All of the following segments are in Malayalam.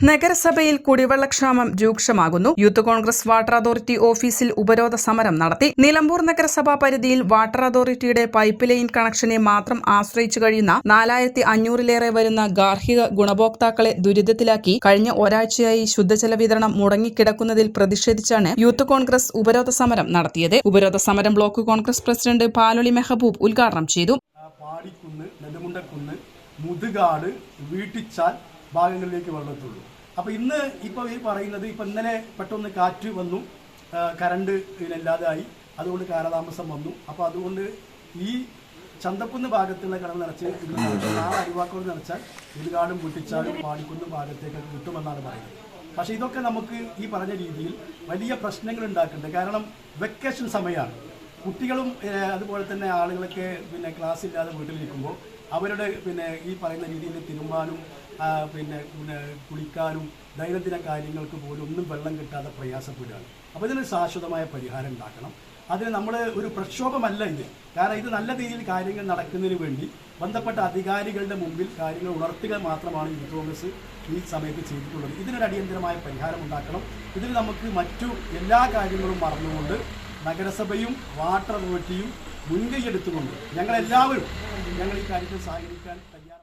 നഗരസഭയിൽ കുടിവെള്ളക്ഷാമം രൂക്ഷമാകുന്നു. യൂത്ത് കോൺഗ്രസ് വാട്ടർ അതോറിറ്റി ഓഫീസിൽ ഉപരോധ സമരം നടത്തി. നിലമ്പൂർ നഗരസഭാ പരിധിയിൽ വാട്ടർ അതോറിറ്റിയുടെ പൈപ്പ് ലൈൻ കണക്ഷനെ മാത്രം ആശ്രയിച്ചു കഴിയുന്ന നാലായിരത്തി അഞ്ഞൂറിലേറെ വരുന്ന ഗാർഹിക ഗുണഭോക്താക്കളെ ദുരിതത്തിലാക്കി കഴിഞ്ഞ ഒരാഴ്ചയായി ശുദ്ധജല വിതരണം മുടങ്ങിക്കിടക്കുന്നതിൽ പ്രതിഷേധിച്ചാണ് യൂത്ത് കോൺഗ്രസ് ഉപരോധ സമരം നടത്തിയത്. ഉപരോധ സമരം ബ്ലോക്ക് കോൺഗ്രസ് പ്രസിഡന്റ് പാലൊളി മെഹബൂബ് ഉദ്ഘാടനം ചെയ്തു. ഭാഗങ്ങളിലേക്ക് വെള്ളത്തുള്ളൂ അപ്പോൾ ഇന്ന് ഇപ്പോൾ ഈ പറയുന്നത് ഇപ്പം ഇന്നലെ പെട്ടെന്ന് കാറ്റ് വന്നു. കറണ്ട് ഇതിനില്ലാതായി അതുകൊണ്ട് കാലതാമസം വന്നു. അപ്പോൾ അതുകൊണ്ട് ഈ ചന്തക്കുന്ന് ഭാഗത്തുള്ള കടൽ നിറച്ച് നാളെ അരിവാക്കോട് നിറച്ചാൽ മുതുകാടും പൊട്ടിച്ചാലും പാടിക്കുന്ന് ഭാഗത്തേക്ക് കിട്ടുമെന്നാണ് പറയുന്നത്. പക്ഷേ ഇതൊക്കെ നമുക്ക് ഈ പറഞ്ഞ രീതിയിൽ വലിയ പ്രശ്നങ്ങൾ ഉണ്ടാക്കുന്നുണ്ട്. കാരണം വെക്കേഷൻ സമയമാണ്. കുട്ടികളും അതുപോലെ തന്നെ ആളുകളൊക്കെ പിന്നെ ക്ലാസ് ഇല്ലാതെ വീട്ടിലിരിക്കുമ്പോൾ അവരുടെ പിന്നെ ഈ പറയുന്ന രീതിയിൽ തിരുമ്പാനും പിന്നെ പിന്നെ കുളിക്കാനും ദൈനംദിന കാര്യങ്ങൾക്ക് പോലും ഒന്നും വെള്ളം കിട്ടാതെ പ്രയാസപ്പെടുകയാണ്. അപ്പോൾ ഇതിന് ശാശ്വതമായ പരിഹാരം ഉണ്ടാക്കണം. അതിന് നമ്മൾ ഒരു പ്രക്ഷോഭമല്ല ഇത്. കാരണം ഇത് നല്ല രീതിയിൽ കാര്യങ്ങൾ നടക്കുന്നതിന് വേണ്ടി ബന്ധപ്പെട്ട അധികാരികളുടെ മുമ്പിൽ കാര്യങ്ങൾ ഉണർത്തുക മാത്രമാണ് യൂത്ത് കോൺഗ്രസ് ഈ സമയത്ത് ചെയ്തിട്ടുള്ളത്. ഇതിനൊരു അടിയന്തരമായ പരിഹാരം ഉണ്ടാക്കണം. ഇതിൽ നമുക്ക് മറ്റു എല്ലാ കാര്യങ്ങളും മറന്നുകൊണ്ട് നഗരസഭയും വാട്ടർ അതോറിറ്റിയും മുൻകൈയെടുത്തുകൊണ്ട് ഞങ്ങളെല്ലാവരും ഞങ്ങൾ ഈ കാര്യത്തിൽ സഹകരിക്കാൻ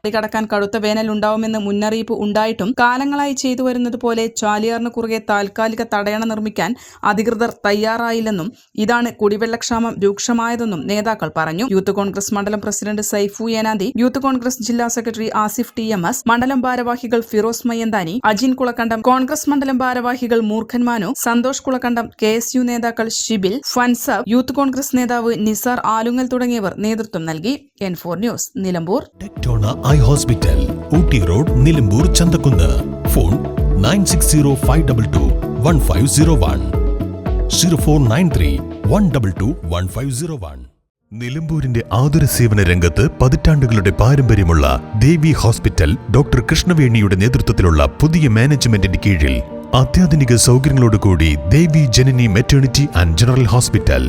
മറികടക്കാൻ കടുത്ത വേനൽ ഉണ്ടാവുമെന്ന് മുന്നറിയിപ്പ് ഉണ്ടായിട്ടും കാലങ്ങളായി ചെയ്തു വരുന്നത് പോലെ ചാലിയാറിന് കുറുകെ താൽക്കാലിക തടയണ നിർമ്മിക്കാൻ അധികൃതർ തയ്യാറായില്ലെന്നും ഇതാണ് കുടിവെള്ളക്ഷാമം രൂക്ഷമായതെന്നും നേതാക്കൾ പറഞ്ഞു. യൂത്ത് കോൺഗ്രസ് മണ്ഡലം പ്രസിഡന്റ് സൈഫു ഏനാന്തി യൂത്ത് കോൺഗ്രസ് ജില്ലാ secretary Asif T M S മണ്ഡലം ഭാരവാഹികൾ ഫിറോസ് മയ്യന്താനി അജിൻ കുളക്കണ്ടം കോൺഗ്രസ് മണ്ഡലം ഭാരവാഹികൾ Moorkhan Manu Santhosh Kulakkandam K S U നേതാക്കൾ ഷിബിൽ ഫൻസബ് യൂത്ത് കോൺഗ്രസ് നേതാവ് നിസാർ ആലുങ്ങൽ തുടങ്ങിയവർ നേതൃത്വം നൽകി. N four news Nilambur. I hospital Ooty road Nilambur Chanthakkunnu. Phone nine six zero five double two one five zero one. Zero four nine three one double two one five zero one. നിലമ്പൂരിന്റെ ആതുര സേവന രംഗത്ത് പതിറ്റാണ്ടുകളുടെ പാരമ്പര്യമുള്ള ദേവി ഹോസ്പിറ്റൽ ഡോക്ടർ കൃഷ്ണവേണിയുടെ നേതൃത്വത്തിലുള്ള പുതിയ മാനേജ്മെന്റിന്റെ കീഴിൽ അത്യാധുനിക സൗകര്യങ്ങളോടുകൂടി Devi Janani maternity and general hospital.